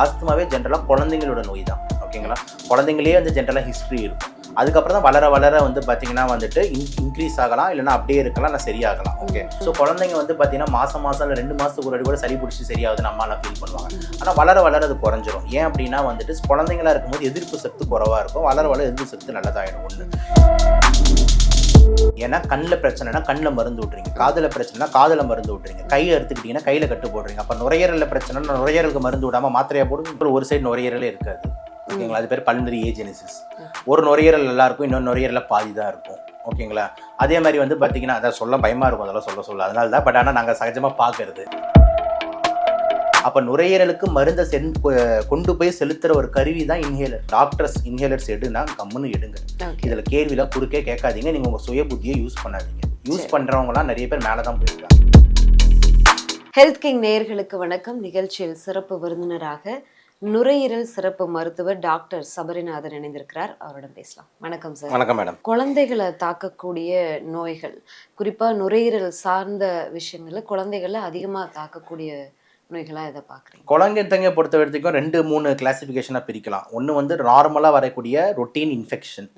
ஆஸ்துமாவே ஜென்ரலாக குழந்தைங்களோட நோய் தான் ஓகேங்களா? குழந்தைங்களே வந்து ஜென்ரலாக ஹிஸ்ட்ரி இருக்கும். அதுக்கப்புறம் தான் வளர வளர வந்து பார்த்தீங்கன்னா வந்துட்டு இன்க்ரீஸ் ஆகலாம் இல்லைன்னா அப்படியே இருக்கலாம் இல்லை சரியாகலாம். ஓகே ஸோ குழந்தைங்க வந்து பார்த்தீங்கன்னா மாதம் மாதம் இல்லை ரெண்டு மாதத்துக்கு ஒரு அடி கூட சளி பிடிச்சி சரியாகுதுன்னு அம்மாலாம் ஃபீல் பண்ணுவாங்க. ஆனால் வளர வளர அது குறைஞ்சிரும். ஏன் அப்படின்னா வந்துட்டு குழந்தைங்களா இருக்கும்போது எதிர்ப்பு சக்தி குறவாக இருக்கும். வளர வளர எதிர்ப்பு சக்தி நல்லதாகிடும் ஒன்று ஏன்னா கண்ணில் பிரச்சனைனா கண்ணில் மருந்து விட்றீங்க காதில் பிரச்சனைனா காதில் மருந்து விட்றீங்க கையில் எடுத்துக்கிட்டீங்கன்னா கையில் கட்டு போடுறீங்க. அப்போ நுரையீரலில் பிரச்சனைனா நுரையீரலுக்கு மருந்து விடாமல் மாத்திரையாக போடுங்க. ஒரு சைடு நுரையீரலே இருக்காது. ஓகேங்களா? அது பேர் பல்மரி ஏஜெனிசிஸ் ஒரு நுரையீரல் நல்லா இருக்கும் இன்னொரு நுரையீரலில் பாதி தான் இருக்கும். ஓகேங்களா? அதே மாதிரி வந்து பார்த்தீங்கன்னா அதை சொல்ல பயமாக இருக்கும் அதெல்லாம் சொல்ல சொல்ல. அதனால தான் பட் ஆனால் நாங்கள் சகஜமாக பார்க்கறது. அப்போ நுரையீரலுக்கு மருந்தை சென் கொண்டு போய் செலுத்துகிற ஒரு கருவி தான் இன்ஹேலர் டாக்டர்ஸ் இன்ஹேலர்ஸ் எடுனா கம்முன்னு எடுங்க. இதில் கேள்வியில் குறுக்கே கேட்காதீங்க. நீங்கள் உங்கள் சுய புத்தியை யூஸ் பண்ணாதீங்க. யூஸ் பண்ணுறவங்களாம் நிறைய பேர் மேலே தான் போயிருக்காங்க ஹெல்த் கிங் நேயர்களுக்கு வணக்கம். நிகழ்ச்சியில் சிறப்பு விருந்தினராக நுரையீரல் சிறப்பு மருத்துவர் டாக்டர் சபரிநாதன் இணைந்திருக்கிறார். அவரிடம் பேசலாம். வணக்கம் சார் வணக்கம் மேடம் குழந்தைகளை தாக்கக்கூடிய நோய்கள் குறிப்பா நுரையீரல் சார்ந்த விஷயங்கள்ல குழந்தைகளை அதிகமா தாக்கக்கூடிய நோய்களா இதை பாக்குறீங்க குழந்தைங்க பொறுத்த வரைக்கும் ரெண்டு மூணு கிளாசிஃபிகேஷனாக பிரிக்கலாம். ஒன்று வந்து நார்மலாக வரக்கூடிய ரொட்டீன் இன்ஃபெக்ஷன்.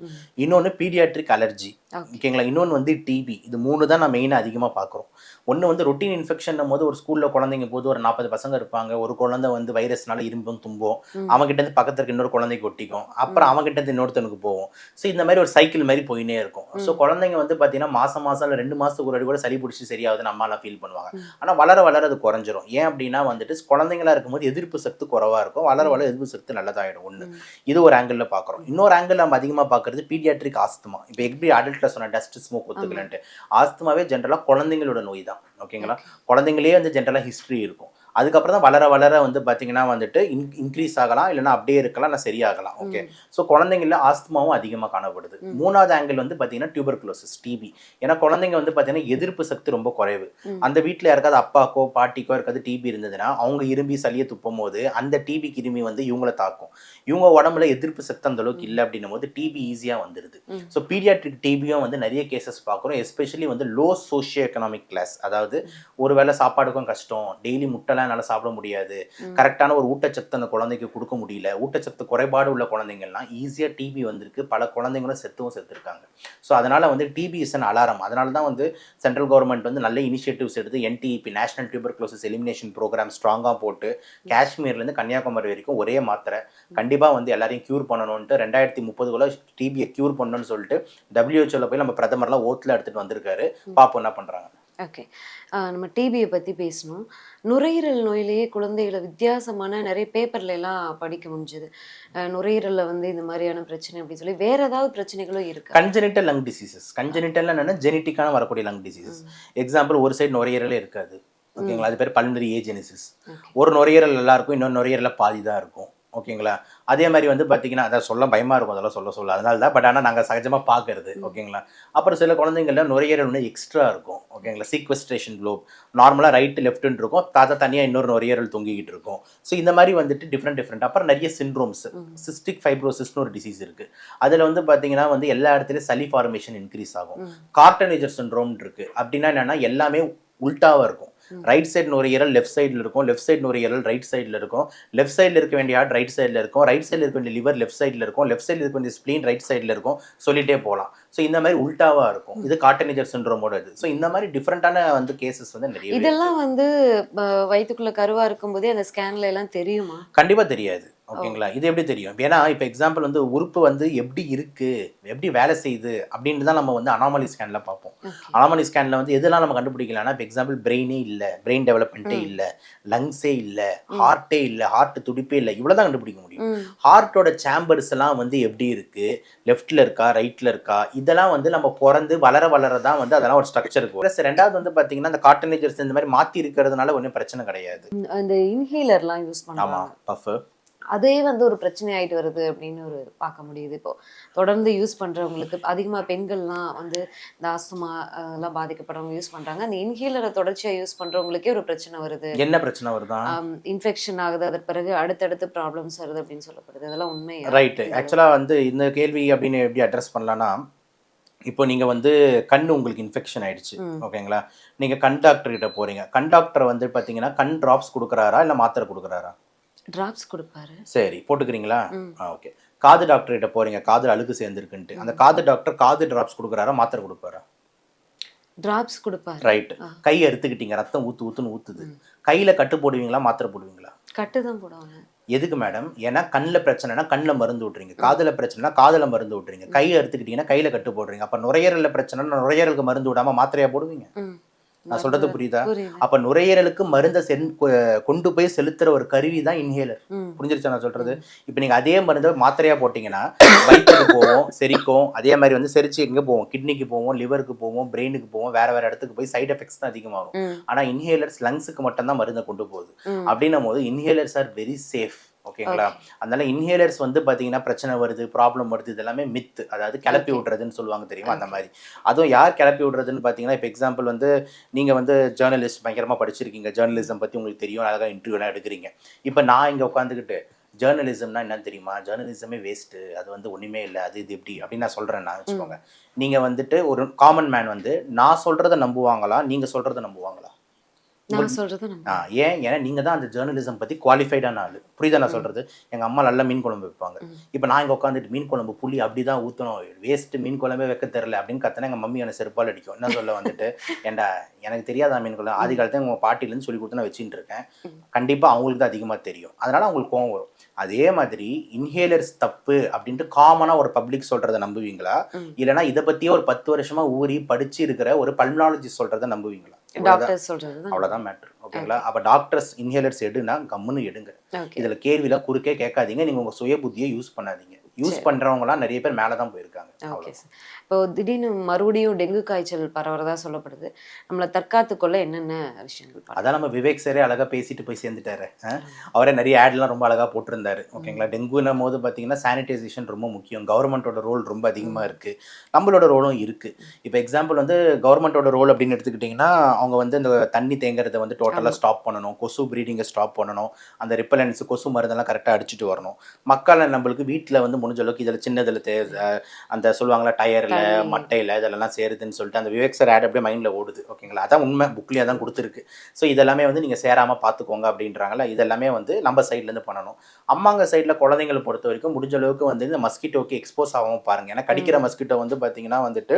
இன்னொன்று பீடியாட்ரிக் அலர்ஜி. ஓகேங்களா? இன்னொன்று வந்து டிபி இது மூணு தான் நான் மெயினாக அதிகமாக பார்க்குறோம். ஒன்று வந்து ரொட்டீன் இன்ஃபெக்ஷன் போது ஒரு ஸ்கூலில் குழந்தைங்க போது ஒரு நாற்பது பசங்க இருப்பாங்க. ஒரு குழந்தை வந்து வைரஸ்னால இரும்பும் தும்போம். அவங்ககிட்ட இருந்து பக்கத்துல இருக்க இன்னொரு குழந்தைக்கு ஒட்டிக்கும். அப்புறம் அவங்ககிட்ட இருந்து இன்னொருத்தனுக்கு போகும். ஸோ இந்த மாதிரி ஒரு சைக்கிள் மாதிரி போயினே இருக்கும். ஸோ குழந்தைங்க வந்து பார்த்தீங்கன்னா மாசம் மாசம் இல்லை ரெண்டு மாசத்துக்கு ஒரு கூட சளி பிடிச்சி சரியாகுதுன்னு அம்மாலாம் ஃபீல் பண்ணுவாங்க. ஆனால் வளர வளர அது குறைஞ்சிரும். ஏன் அப்படின்னா வந்துட்டு குழந்தைங்களா இருக்கும்போது எதிர்ப்பு சக்தி குறவா இருக்கும். வளர வளர எதிர்ப்பு சக்தி நல்லதாயிடும். ஒன்று. இது ஒரு ஆங்கிளில் பார்க்குறோம் இன்னொரு ஆங்கிள் நம்ம அதிகமாக பார்க்குறது பீடியாட்ரிக் ஆஸ்துமா இப்போ எப்படி அடல்ட்டில் சொன்ன டஸ்ட் ஸ்மோக் ஒத்துக்கலன்ட்டு. ஆஸ்துமாவே ஜென்ரலாக குழந்தைங்களோட நோய் தான். ஓகேங்களா குழந்தைங்களே வந்து ஜென்ரலாக ஹிஸ்ட்ரி இருக்கும். அதுக்கப்புறம் தான் வளர வளர வந்து பார்த்தீங்கன்னா வந்துட்டு இன் இன்க்ரீஸ் ஆகலாம் இல்லைன்னா அப்படியே இருக்கலாம் இல்லை சரியாகலாம். ஓகே. ஸோ குழந்தைங்கள ஆஸ்துமாவும் அதிகமாக காணப்படுது. மூணாவது ஆங்கிள் வந்து பார்த்தீங்கன்னா டியூபர்குலோசிஸ் டிபி ஏன்னா குழந்தைங்க வந்து பார்த்தீங்கன்னா எதிர்ப்பு சக்தி ரொம்ப குறைவு. அந்த வீட்டில் யாருக்காவது அப்பாக்கோ பாட்டிக்கோ இருக்காது டிபி இருந்ததுன்னா அவங்க இரும்பி சளியை துப்பும் போது அந்த டிபி கிருமி வந்து இவங்கள தாக்கும். இவங்க உடம்புல எதிர்ப்பு சக்தி அந்த அளவுக்கு இல்லை அப்படின்னும் போது டிபி ஈஸியாக வந்துடுது. ஸோ பீடியாட்ரிக் டிபியும் வந்து நிறைய கேசஸ் பார்க்குறோம் எஸ்பெஷலி வந்து லோ சோஷியோ எக்கனாமிக் கிளாஸ் அதாவது ஒருவேளை சாப்பாடுக்கும் கஷ்டம் டெய்லி முட்டைலாம் என்னால் சாப்பிட முடியாது. கரெக்டான ஒரு ஊட்டச்சத்து அந்த குழந்தைக்கு கொடுக்க முடியல. ஊட்டச்சத்து குறைபாடு உள்ள குழந்தைங்கள்லாம் ஈஸியாக டிபி வந்திருக்கு. பல குழந்தைங்களும் செத்துவும் செத்துருக்காங்க. ஸோ அதனால் வந்து டிபி இஸ் அன் அலாரம் அதனால தான் வந்து சென்ட்ரல் கவர்மெண்ட் வந்து நல்ல இனிஷியேட்டிவ்ஸ் எடுத்து NTEP national tuberculosis elimination programme ஸ்ட்ராங்காக போட்டு காஷ்மீர்லேருந்து கன்னியாகுமரி வரைக்கும் ஒரே மாத்திரை. கண்டிப்பாக வந்து எல்லாரையும் க்யூர் பண்ணணும்ட்டு ரெண்டாயிரத்தி முப்பதுக்குள்ள டிபியை க்யூர் பண்ணணும்னு சொல்லிட்டு டபிள்யூஹெச்ஓவில் போய் நம்ம பிரதமர்லாம் ஓத்தில் எடுத்துகிட்டு வந்திருக்காரு. பாப்போம் என்ன பண்ணுறாங்க ஓகே நம்ம டிபியை பற்றி பேசணும். நுரையீரல் நோயிலேயே குழந்தைகளை வித்தியாசமான நிறைய பேப்பர்ல எல்லாம் படிக்க முடிஞ்சது. நுரையீரலில் வந்து இந்த மாதிரியான பிரச்சனை அப்படின்னு சொல்லி வேற ஏதாவது பிரச்சனைகளும் இருக்கு? கன்ஜெனிட்டல் லங் டிசீசஸ் கன்ஜெனிட்டல் என்னன்னா ஜெனட்டிக்கான வரக்கூடிய லங் டிசீசஸ் எக்ஸாம்பிள் ஒரு சைடு நுரையீரலே இருக்காது. ஓகேங்களா அது பேர் பல்மரி ஏஜெனிசிஸ். ஒரு நுரையீரல் நல்லா இருக்கும் இன்னொரு நுரையீரலில் பாதி தான் இருக்கும். ஓகேங்களா? அதே மாதிரி வந்து பார்த்தீங்கன்னா அதை சொல்ல பயமாக இருக்கும் அதெல்லாம் சொல்ல சொல்ல. அதனால தான் பட் ஆனால் நாங்கள் சகஜமாக பார்க்கறது ஓகேங்களா? அப்புறம் சில குழந்தைங்கள நுரையீரல் ஒன்று எக்ஸ்ட்ரா இருக்கும் ஓகேங்களா? சீக்வஸ்ட்ரேஷன் குளோப் நார்மலாக ரைட்டு லெஃப்ட்னு இருக்கும். தாத்தா தனியாக இன்னொரு நுரையீரல் தொங்கிக்கிட்டு இருக்கும். ஸோ இந்த மாதிரி வந்துட்டு டிஃப்ரெண்ட் டிஃப்ரெண்ட் அப்புறம் நிறைய சிண்ட்ரோம்ஸ் சிஸ்டிக் ஃபைப்ரோசிஸ்னு ஒரு டிசீஸ் இருக்குது அதில் வந்து பார்த்தீங்கன்னா வந்து எல்லா இடத்துலையும் சளி ஃபார்மேஷன் இன்க்ரீஸ் ஆகும். கார்டனேஜர் சிண்ட்ரோம் இருக்குது அப்படின்னா என்னென்னா எல்லாமே உல்ட்டாவாக இருக்கும். ரைட் சைடு நுரையீரல் லெஃப்ட் சைடில் இருக்கும். லெஃப்ட் சைடு நுரையீரல் ரைட் சைடில் இருக்கும். லெஃப்ட் சைடில் இருக்க வேண்டிய ஹார்ட் ரைட் சைடில் இருக்கும். ரைட் சைடில் இருக்க வேண்டிய லிவர் லெஃப்ட் சைடில் இருக்கும். லெஃப்ட் சைடில் இருக்க வேண்டிய ஸ்ப்ளீன் ரைட் சைடில் இருக்கும். சொல்லிட்டே போகலாம் ஸோ இந்த மாதிரி உல்ட்டாவாக இருக்கும். இது கார்டனேஜர் சிண்ட்ரோமோட இது. ஸோ இந்த மாதிரி டிஃப்ரெண்ட்டான வந்து கேசஸ் வந்து நிறைய இதெல்லாம் வந்து அஹ், வயித்துக்குள்ள கருவா இருக்கும்போதே அந்த ஸ்கேன்ல எல்லாம் தெரியுமா? கண்டிப்பாக தெரியாது. ஓகேங்களா? இது எப்படி தெரியும்? ஏன்னா இப்போ எக்ஸாம்பிள் வந்து உறுப்பு வந்து எப்படி இருக்கு? எப்படி வேலை செய்யுது? அப்படின்னு தான் நம்ம வந்து அனாமலி ஸ்கேனில் பார்ப்போம். அனாமலி ஸ்கேனில் வந்து எதெல்லாம் நம்ம கண்டுபிடிக்கலாம்னா இப்போ எக்ஸாம்பிள் பிரெயினே இல்லை பிரெயின் டெவலப்மெண்ட்டே. இல்லை லங்ஸே இல்லை ஹார்ட்டே இல்லை ஹார்ட் துடிப்பே இல்லை இவ்வளோ தான் கண்டுபிடிக்க முடியும். ஹார்ட்டோட சேம்பர்ஸ் எல்லாம் வந்து எப்படி இருக்கு? லெஃப்ட்ல இருக்கா ரைட்ல இருக்கா? இதெல்லாம் வந்து நம்ம பிறந்து வளர வளர தான் வந்து அதெல்லாம் ஒரு ஸ்ட்ரக்சர் இருக்கும் ப்ளஸ் ரெண்டாவது வந்து பாத்தீங்கன்னா அந்த கார்டனேஜர்ஸ் இந்த மாதிரி மாத்தி இருக்கிறதுனால ஒன்றும் பிரச்சனை கிடையாது. அந்த இன்ஹேலர்லாம் யூஸ் ஆமா பண்ணுவாங்க பஃப் அதே வந்து ஒரு பிரச்சனை ஆயிட்டு வருது அப்படின்னு ஒரு பார்க்க முடியுது. இப்போ தொடர்ந்து யூஸ் பண்றவங்களுக்கு அதிகமா பெண்கள்லாம் வந்து இந்த ஆஸ்துமா எல்லாம் பாதிக்கப்படுறவங்க யூஸ் பண்றாங்க. அந்த இன்ஹேலரை தொடர்ச்சியா யூஸ் பண்றவங்களுக்கே ஒரு பிரச்சனை வருது. என்ன பிரச்சனை வருதா? இன்ஃபெக்ஷன் ஆகுது அதற்கு பிறகு அடுத்தடுத்து ப்ராப்ளம்ஸ் வருது அப்படின்னு சொல்லப்படுது. இதெல்லாம் உண்மையா ரைட் ஆக்சுவலா வந்து இந்த கேள்வி அப்படின்னு எப்படி அட்ரஸ் பண்ணலாம்னா இப்போ நீங்கள் வந்து கண் உங்களுக்கு இன்ஃபெக்ஷன் ஆயிடுச்சு. ஓகேங்களா? நீங்கள் கண் டாக்டர் கிட்ட போறீங்க. கண் டாக்டர் வந்து பார்த்தீங்கன்னா கண் ட்ராப்ஸ் கொடுக்குறாரா? இல்லை மாத்திரை கொடுக்குறாரா? டிராப்ஸ் கொடுப்பாரு. சரி போட்டுக்கிறீங்களா? ஓகே. காது டாக்டர் கிட்ட போறீங்க காது அழுக்கு சேர்ந்துருக்குன்ட்டு. அந்த காது டாக்டர் காது டிராப்ஸ் கொடுக்குறாரா மாத்திரை கொடுப்பாரா? டிராப்ஸ் கொடுப்பாரு. ரைட். கை அறுத்துக்கிட்டீங்க ரத்தம் ஊத்து ஊத்துன்னு ஊத்துது. கையில கட்டு போடுவீங்களா மாத்திரை போடுவீங்களா? கட்டு தான் போடுவாங்க. எதுக்கு மேடம் ஏன்னா கண்ணில் பிரச்சனைனா கண்ணில் மருந்து விட்றீங்க காதுல பிரச்சனைனா காதுல மருந்து விட்றீங்க கை அறுத்துக்கிட்டீங்கன்னா கையில கட்டு போடுறீங்க. அப்ப நுரையீரல்ல பிரச்சனைனா நுரையீரலுக்கு மருந்து விடாம மாத்திரையா போடுவீங்க. நான் சொல்றது புரியுதா? அப்ப நுரையீரலுக்கு மருந்தை சென் கொண்டு போய் செலுத்துற ஒரு கருவி தான் இன்ஹேலர். புரிஞ்சிருச்சா நான் சொல்றது? இப்போ நீங்க அதே மருந்தை மாத்திரையா போட்டீங்கன்னா வயிற்றுக்கு போவோம் செரிக்கும். அதே மாதிரி வந்து செரிச்சு எங்க போவோம்? கிட்னிக்கு போவோம் லிவருக்கு போவோம் பிரெயினுக்கு போவோம் வேற வேற இடத்துக்கு போய் சைடு எஃபெக்ட்ஸ் தான் அதிகமாகும். ஆனா இன்ஹேலர்ஸ் லங்ஸுக்கு மட்டும் தான் மருந்தை கொண்டு போகுது. அப்படின்னும் போது இன்ஹேலர்ஸ் ஆர் வெரி சேஃப். ஓகேங்களா? அதனால இன்ஹேலர்ஸ் வந்து பாத்தீங்கன்னா பிரச்சனை வருது ப்ராப்ளம் வருது இது எல்லாமே மித்து அதாவது கிளப்பி. விடுறதுன்னு சொல்லுவாங்க தெரியுமா? அந்த மாதிரி. அதுவும் யார் கிளப்பி விடுறதுன்னு பாத்தீங்கன்னா இப்போ எக்ஸாம்பிள் வந்து நீங்க வந்து ஜேர்னலிஸ்ட் பயங்கரமா படிச்சிருக்கீங்க. ஜேர்னலிசம் பத்தி உங்களுக்கு தெரியும் அழகா இன்டர்வியூலாம் எடுக்கிறீங்க. இப்போ நான் இங்க உட்காந்துக்கிட்டு ஜேர்னலிசம்னா என்னன்னு தெரியுமா? ஜேர்னலிசமே வேஸ்ட்டு அது வந்து ஒண்ணுமே இல்லை. அது இது எப்படி அப்படின்னு நான் சொல்றேன் நான் வச்சுக்கோங்க. நீங்க வந்துட்டு ஒரு காமன் மேன் வந்து நான் சொல்றதை நம்புவாங்களா? நீங்க சொல்றதை நம்புவாங்களா நான் சொல்றது நம்ம ஆ ஏன்? ஏன்னா நீங்க தான் அந்த ஜேர்னலிசம் பத்தி குவாலிஃபைடான ஆளு. புரியுதா நான் சொல்றது? எங்க அம்மா நல்ல மீன் குழம்பு வைப்பாங்க. இப்போ நான் இங்க உட்காந்துட்டு மீன் குழம்பு புளி அப்படிதான் ஊத்தணும். வேஸ்ட் மீன் குழம்பே வைக்க தெரியல அப்படின்னு கத்தினா எங்க மம்மி எனக்கு செருப்பால் அடிக்கும். என்ன சொல்ல வந்துட்டு? ஏன்டா எனக்கு தெரியாதா மீன் குழம்பு? ஆதி காலத்துல உங்க பாட்டிலேருந்து சொல்லி கொடுத்து நான் வச்சுட்டு இருக்கேன். கண்டிப்பா அவங்களுக்கு தான் அதிகமா தெரியும். அதனால அவங்களுக்கு கோவம் வரும். அதே மாதிரி இன்ஹேலர்ஸ் தப்பு அப்படின்ட்டு காமனா ஒரு பப்ளிக் சொல்றதை நம்புவீங்களா. இல்லைன்னா இதை பத்தியே ஒரு பத்து வருஷமா ஊறி படிச்சு இருக்கிற ஒரு பல்மனாலஜி சொல்றதை நம்புவீங்களா? இவ்வளவுதான். டாக்டர் சொல்றது தான். அவ்வளவுதான் மேட்ரு ஓகேங்களா அப்ப டாக்டர்ஸ் இன்ஹேலர்ஸ் எடுனா கம்முன்னு எடுங்க. இதுல கேள்வியில குறுக்கே கேட்காதீங்க. நீங்க உங்க சுய புத்தியை யூஸ் பண்ணாதீங்க. யூஸ் பண்றவங்கலாம் நிறைய பேர் மேல தான் போயிருக்காங்க. ஓகே. சார். இப்போ திடீர்னு மறுபடியும் டெங்கு காய்ச்சல் பரவுறதா சொல்லப்படுது. நம்மளை தற்காத்து கொள்ள என்னென்ன விஷயங்கள்? அதான் நம்ம விவேக் சாரே அழகா பேசிட்டு போய் சேர்ந்துட்டாரு? அவரே நிறைய ஆட்லாம் ரொம்ப அழகா போட்டிருந்தாரு. ஓகேங்களா? டெங்குன்னும் போது பாத்தீங்கன்னா சானிடைசேஷன் ரொம்ப முக்கியம். கவர்மெண்டோட ரோல் ரொம்ப அதிகமா இருக்கு. நம்மளோட ரோலும் இருக்கு. இப்போ எக்ஸாம்பிள் வந்து கவர்மெண்டோட ரோல் அப்படின்னு எடுத்துக்கிட்டிங்கன்னா அவங்க வந்து இந்த தண்ணி தேங்குறதை வந்து டோட்டலாக ஸ்டாப் பண்ணணும். கொசு ப்ரீடிங்கை ஸ்டாப் பண்ணணும். அந்த ரிப்பலன்ஸ் கொசு மருந்தெல்லாம் கரெக்டாக அடிச்சுட்டு வரணும். மக்களை நம்மளுக்கு வீட்டில் வந்து முடிஞ்ச அளவுக்கு இதில் சின்னதில் தே அந்த சொல்லுவாங்களா டயரில். மட்டையில் இதெல்லாம் சேருதுன்னு சொல்லிட்டு அந்த விவேக் சார் ஆட் அப்படியே மைண்டில் ஓடுது ஓகேங்களா? அதான் உண்மை புக்லேயே தான் கொடுத்துருக்கு. ஸோ இதெல்லாமே வந்து நீங்கள் சேராமல் பார்த்துக்கோங்க அப்படின்றாங்கல்ல இதெல்லாமே வந்து நம்ம சைட்லேருந்து பண்ணணும். அம்மாங்க சைடில் குழந்தைங்களை பொறுத்த வரைக்கும் முடிஞ்ச அளவுக்கு வந்து இந்த மஸ்கிட்டோக்கு எக்ஸ்போஸ் ஆகாமல் பாருங்க. ஏன்னா கடிக்கிற மஸ்கிட்டோ வந்து பார்த்தீங்கன்னா வந்துட்டு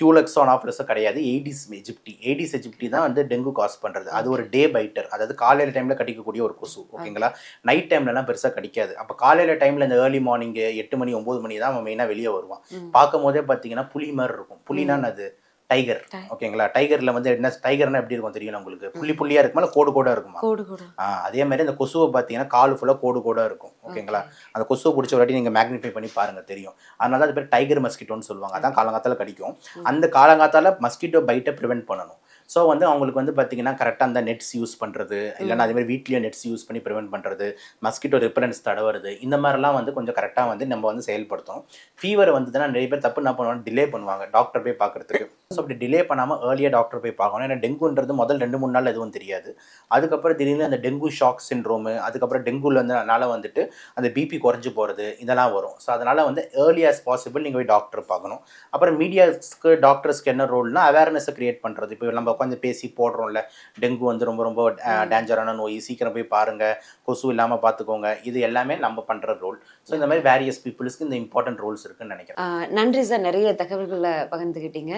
கியூலக்ஸோன் ஆஃப்லஸோ கிடையாது. ஏடிஸ் எஜிப்டி ஏடிஸ் எஜிப்டி தான் வந்து டெங்கு காஸ் பண்ணுறது அது ஒரு டே பைட்டர் அதாவது காலையில் டைமில் கடிக்கக்கூடிய ஒரு கொசு ஓகேங்களா? நைட் டைம்லலாம் பெருசாக கடிக்காது. அப்போ காலையில் டைமில் இந்த ஏர்லி மார்னிங் எட்டு மணி ஒம்பது மணி தான் அவன் மெயினாக வெளியே வருவான். ம். பார்க்கும் போதே பார்த்தீங்கன்னா புலி மாதிரி இருக்கும். புலினா அது டைகர் ஓகேங்களா? டைகர்ல வந்து என்ன டைகர்னா எப்படி இருக்கும் தெரியும் உங்களுக்கு? புள்ளி புள்ளியா இருக்குமா கோடு கோடா இருக்குமா? அதே மாதிரி அந்த கொசுவை பார்த்தீங்கன்னா கால் ஃபுல்லாக கோடு கோடா இருக்கும். ஓகேங்களா? அந்த கொசுவை பிடிச்ச வாட்டி நீங்கள் மேக்னிஃபை பண்ணி பாருங்க தெரியும். அதனால தான் அது பேர் டைகர் மஸ்கிட்டோன்னு சொல்லுவாங்க. அதான் காலங்காத்தால கடிக்கும். அந்த காலங்காத்தால மஸ்கிட்டோ பைட்டை ப்ரிவென்ட் பண்ணணும். ஸோ வந்து அவங்களுக்கு வந்து பார்த்தீங்கன்னா கரெக்டாக அந்த நெட்ஸ் யூஸ் பண்ணுறது இல்லைன்னா அதேமாதிரி வீட்லேயே நெட்ஸ் யூஸ் பண்ணி ப்ரிவென்ட் பண்ணுறது மஸ்கிட்டோ ரிப்பரன்ஸ் தடவுறது இந்த மாதிரிலாம் வந்து கொஞ்சம் கரெக்டாக வந்து நம்ம வந்து செயல்படுத்தும் ஃபீவர் வந்ததுன்னா நிறைய பேர் தப்பு என்ன பண்ணுவாங்க டிலே பண்ணுவாங்க. டாக்டர் போய் பார்க்கறதுக்கு ஸோ அப்படி டிலே பண்ணாமல் ஏர்லியாக டாக்டர் போய் பார்க்கணும். ஏன்னா டெங்குன்றது முதல் ரெண்டு மூணு நாள் எதுவும் தெரியாது. அதுக்கப்புறம் திடீர்னு அந்த டெங்கு ஷாக் சின்ரோமு அதுக்கப்புறம் டெங்குல வந்துனால வந்துட்டு அந்த பிபி குறைஞ்சு போகிறது இதெல்லாம் வரும். ஸோ அதனால் வந்து ஏர்லி as பாசிபிள் நீங்கள் போய் டாக்டர் பார்க்கணும். அப்புறம் மீடியாஸ்க்கு டாக்டர்ஸ்க்கு என்ன ரோல்னா அவேர்னஸை கிரியேட் பண்ணுறது இப்போ நம்ம உட்காந்து பேசி போடுறோம்ல டெங்கு வந்து ரொம்ப ரொம்ப டேஞ்சரான நோய். சீக்கிரம் போய் பாருங்க. கொசு இல்லாமல் பார்த்துக்கோங்க. இது எல்லாமே நம்ம பண்ணுற ரோல் ஸோ இந்த மாதிரி வேரியஸ் பீப்புள்ஸ்க்கு இந்த இம்பார்ட்டன்ட் ரோல்ஸ் இருக்குன்னு நினைக்கிறேன். நன்றி சார். நிறைய தகவல்களை பகிர்ந்துக்கிட்டீங்க.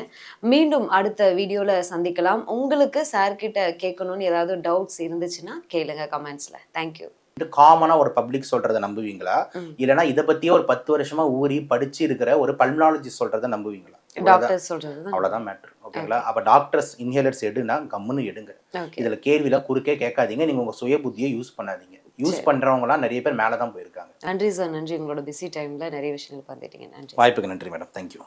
மீண்டும் அடுத்த வீடியோல சந்திக்கலாம். உங்களுக்கு சார் கிட்ட கேட்கணும்னு ஏதாவது டவுட்ஸ் இருந்துச்சுன்னா கேளுங்க கமெண்ட்ஸ்ல தேங்க்யூ காமனாக ஒரு பப்ளிக் சொல்கிறத நம்புவீங்களா? ம். இல்லைனா இதை பற்றியே ஒரு பத்து வருஷமா ஊறி படிச்சு இருக்கிற ஒரு பல்மனாலஜி சொல்கிறத நம்புவீங்களா? இவ்வளவுதான். டாக்டர் சொல்றது தான். அவ்வளோதான் மேட்ரு ஓகேங்களா? அப்போ டாக்டர்ஸ் இன்ஹேலர்ஸ் எடுனா கம்முன்னு எடுங்க. இதில் கேள்வியில குறுக்கே கேட்காதீங்க. நீங்கள் உங்கள் சுய புத்தியை யூஸ் பண்ணாதீங்க. யூஸ் பண்ணுறவங்களாம் நிறைய பேர் மேலே தான் போயிருக்காங்க. நன்றி சார் நன்றி. உங்களோட பிஸி டைம்ல நிறைய விஷயங்கள் பார்த்துட்டீங்க நன்றி. வாய்ப்புக்கு நன்றி மேடம் தேங்க்யூ